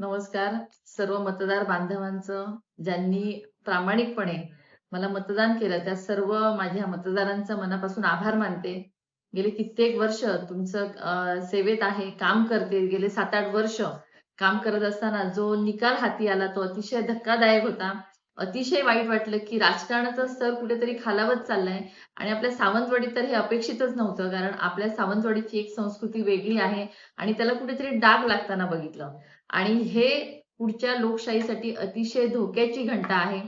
नमस्कार. सर्व मतदार बांधवांचं ज्यांनी प्रामाणिकपणे मला मतदान केलं त्या सर्व माझ्या मतदारांचं मनापासून आभार मानते. गेले कित्येक वर्ष तुमचं सेवेत आहे काम करते. गेले सात आठ वर्ष काम करत असताना जो निकाल हाती आला तो अतिशय धक्कादायक होता. अतिशय वाईट वाटलं की राजकारणाचा स्तर कुठेतरी खालावत चाललाय. आणि आपल्या सावंतवाडीत तर हे अपेक्षितच नव्हतं कारण आपल्या सावंतवाडीची एक संस्कृती वेगळी आहे आणि त्याला कुठेतरी डाग लागताना बघितलं. आणि हे पुढच्या लोकशाहीसाठी अतिशय धोक्याची घंटा आहे.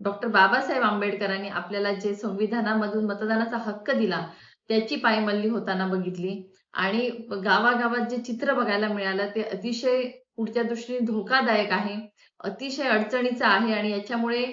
डॉक्टर बाबासाहेब आंबेडकरांनी आपल्याला जे संविधानामधून मतदानाचा हक्क दिला त्याची पायमल्ली होताना बघितली. आणि गावागावात जे चित्र बघायला मिळालं ते अतिशय पुढच्या दृष्टीने धोकादायक आहे अतिशय अडचणीचा आहे आणि याच्यामुळे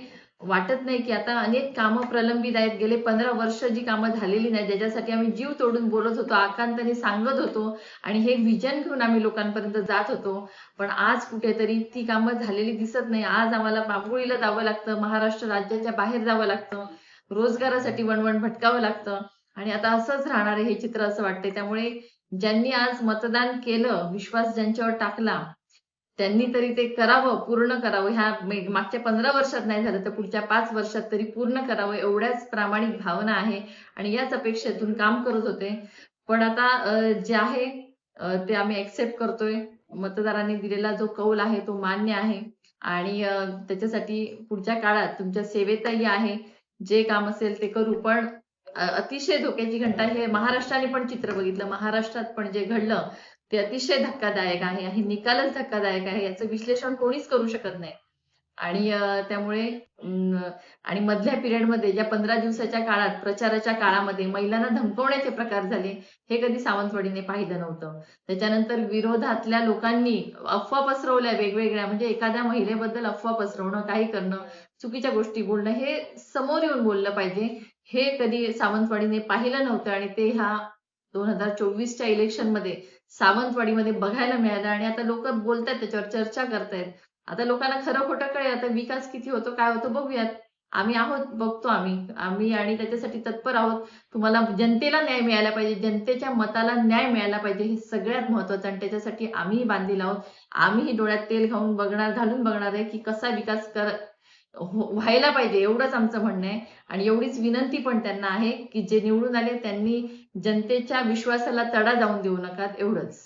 वाटत नाही की आता अनेक कामं प्रलंबित आहेत गेले पंधरा वर्ष जी कामं झालेली नाही ज्याच्यासाठी आम्ही जीव तोडून बोलत होतो आकांताने सांगत होतो आणि हे विजन घेऊन आम्ही लोकांपर्यंत जात होतो. पण आज कुठेतरी ती कामं झालेली दिसत नाही. आज आम्हाला बांबोळीला जावं लागतं महाराष्ट्र राज्याच्या बाहेर जावं लागतं रोजगारासाठी वणवण भटकावं लागतं आणि आता असंच राहणार हे चित्र असं वाटतंय. त्यामुळे ज्यांनी आज मतदान केलं विश्वास ज्यांच्यावर टाकला त्यांनी तरी ते करावं पूर्ण करावं. ह्या मागच्या पंधरा वर्षात नाही झालं तर पुढच्या पाच वर्षात तरी पूर्ण करावं एवढ्याच प्रामाणिक भावना आहे आणि याच अपेक्षेतून काम करत होते. पण आता जे आहे ते आम्ही एक्सेप्ट करतोय. मतदारांनी दिलेला जो कौल आहे तो मान्य आहे. आणि त्याच्यासाठी पुढच्या काळात तुमच्या सेवेतही आहे. जे काम असेल ते करू. पण अतिशय धोक्याची घंटा. हे महाराष्ट्राने पण चित्र बघितलं. महाराष्ट्रात पण जे घडलं ते अतिशय धक्कादायक आहे आणि निकालच धक्कादायक आहे याचं विश्लेषण कोणीच करू शकत नाही. आणि त्यामुळे आणि मधल्या पिरियडमध्ये ज्या पंधरा दिवसाच्या काळात प्रचाराच्या काळामध्ये महिलांना धमकवण्याचे प्रकार झाले हे कधी सावंतवाडीने पाहिलं नव्हतं. त्याच्यानंतर विरोधातल्या लोकांनी अफवा पसरवल्या वेगवेगळ्या म्हणजे एखाद्या महिलेबद्दल अफवा पसरवणं काही करणं चुकीच्या गोष्टी बोलणं हे समोर येऊन बोललं पाहिजे. हे कधी सावंतवाडीने पाहिलं नव्हतं आणि ते ह्या दोन हजार चोवीसच्या इलेक्शनमध्ये सावंतवाडीमध्ये बघायला मिळालं आणि आता लोक बोलतायत त्याच्यावर चर्चा करतायत. आता लोकांना खरं खोटं कळेल आता विकास किती होतो काय होतो बघूयात. आम्ही आहोत बघतो आम्ही. आम्ही आणि त्याच्यासाठी तत्पर आहोत. तुम्हाला जनतेला न्याय मिळाला पाहिजे जनतेच्या मताला न्याय मिळाला पाहिजे हे सगळ्यात महत्वाचं आणि त्याच्यासाठी आम्हीही बांधील आहोत. आम्हीही डोळ्यात तेल घालून बघणार घालून बघणार आहे की कसा विकास कर हो, व्हायला पाहिजे एवढंच आमचं म्हणणं आहे. आणि एवढीच विनंती पण त्यांना आहे की जे निवडून आले त्यांनी जनतेच्या विश्वासाला तडा जाऊन देऊ नका एवढंच.